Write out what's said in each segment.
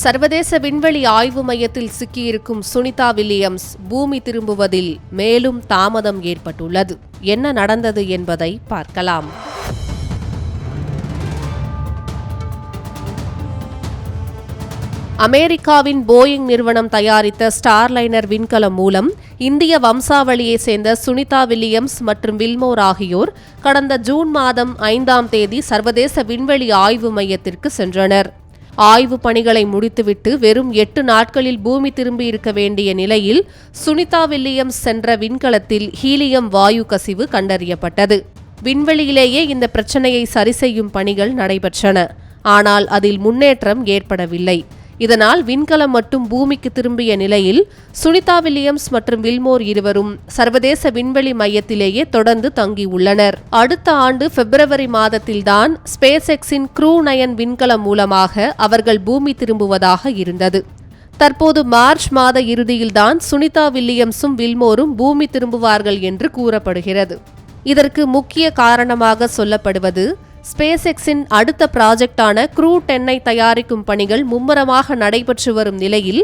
சர்வதேச விண்வெளி ஆய்வு மையத்தில் சிக்கியிருக்கும் சுனிதா வில்லியம்ஸ் பூமி திரும்புவதில் மேலும் தாமதம் ஏற்பட்டுள்ளது. என்ன நடந்தது என்பதை பார்க்கலாம். அமெரிக்காவின் போயிங் நிறுவனம் தயாரித்த ஸ்டார்லைனர் விண்கலம் மூலம் இந்திய வம்சாவளியை சேர்ந்த சுனிதா வில்லியம்ஸ் மற்றும் வில்மோர் ஆகியோர் கடந்த ஜூன் மாதம் ஐந்தாம் தேதி சர்வதேச விண்வெளி ஆய்வு மையத்திற்கு சென்றனர். ஆய்வு பணிகளை முடித்துவிட்டு வெறும் எட்டு நாட்களில் பூமி திரும்பி இருக்க வேண்டிய நிலையில் சுனிதா வில்லியம்ஸ் சென்ற விண்கலத்தில் ஹீலியம் வாயு கசிவு கண்டறியப்பட்டது. விண்வெளியிலேயே இந்த பிரச்சனையை சரி செய்யும் பணிகள் நடைபெற்றன. ஆனால் அதில் முன்னேற்றம் ஏற்படவில்லை. இதனால் விண்கலம் மட்டும் பூமிக்கு திரும்பிய நிலையில் சுனிதா வில்லியம்ஸ் மற்றும் வில்மோர் இருவரும் சர்வதேச விண்வெளி மையத்திலேயே தொடர்ந்து தங்கியுள்ளனர். அடுத்த ஆண்டு பிப்ரவரி மாதத்தில்தான் ஸ்பேஸ் எக்ஸின் க்ரூ நயன் விண்கலம் மூலமாக அவர்கள் பூமி திரும்புவதாக இருந்தது. தற்போது மார்ச் மாத இறுதியில்தான் சுனிதா வில்லியம்ஸும் வில்மோரும் பூமி திரும்புவார்கள் என்று கூறப்படுகிறது. இதற்கு முக்கிய காரணமாக சொல்லப்படுவது ஸ்பேஸ் எக்ஸின் அடுத்த ப்ராஜெக்டான க்ரூ டென்னை தயாரிக்கும் பணிகள் மும்முரமாக நடைபெற்று வரும் நிலையில்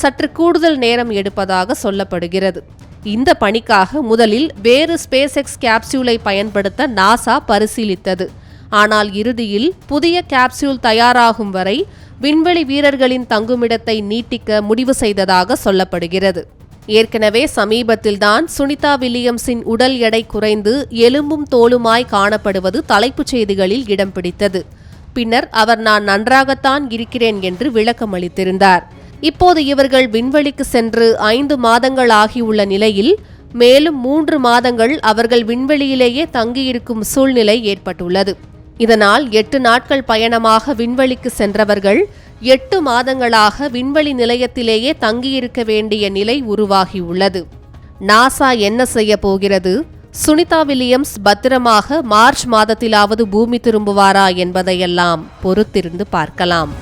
சற்று கூடுதல் நேரம் எடுப்பதாக சொல்லப்படுகிறது. இந்த பணிக்காக முதலில் வேறு ஸ்பேஸ் எக்ஸ் கேப்சியூலை பயன்படுத்த நாசா பரிசீலித்தது. ஆனால் இறுதியில் புதிய கேப்சியூல் தயாராகும் வரை விண்வெளி வீரர்களின் தங்குமிடத்தை நீட்டிக்க முடிவு செய்ததாக சொல்லப்படுகிறது. ஏற்கனவே சமீபத்தில்தான் சுனிதா வில்லியம்ஸின் உடல் எடை குறைந்து எலும்பும் தோலுமாய் காணப்படுவது தலைப்புச் செய்திகளில் இடம் பிடித்தது. பின்னர் அவர் நான் நன்றாகத்தான் இருக்கிறேன் என்று விளக்கம் அளித்திருந்தார். இப்போது இவர்கள் விண்வெளிக்கு சென்று ஐந்து மாதங்கள் ஆகியுள்ள நிலையில் மேலும் மூன்று மாதங்கள் அவர்கள் விண்வெளியிலேயே தங்கியிருக்கும் சூழ்நிலை ஏற்பட்டுள்ளது. இதனால் எட்டு நாட்கள் பயணமாக விண்வெளிக்கு சென்றவர்கள் எட்டு மாதங்களாக விண்வெளி நிலையத்திலேயே தங்கியிருக்க வேண்டிய நிலை உருவாகியுள்ளது. நாசா என்ன செய்ய போகிறது? சுனிதா வில்லியம்ஸ் பத்திரமாக மார்ச் மாதத்திலாவது பூமி திரும்புவாரா என்பதையெல்லாம் பொறுத்திருந்து பார்க்கலாம்.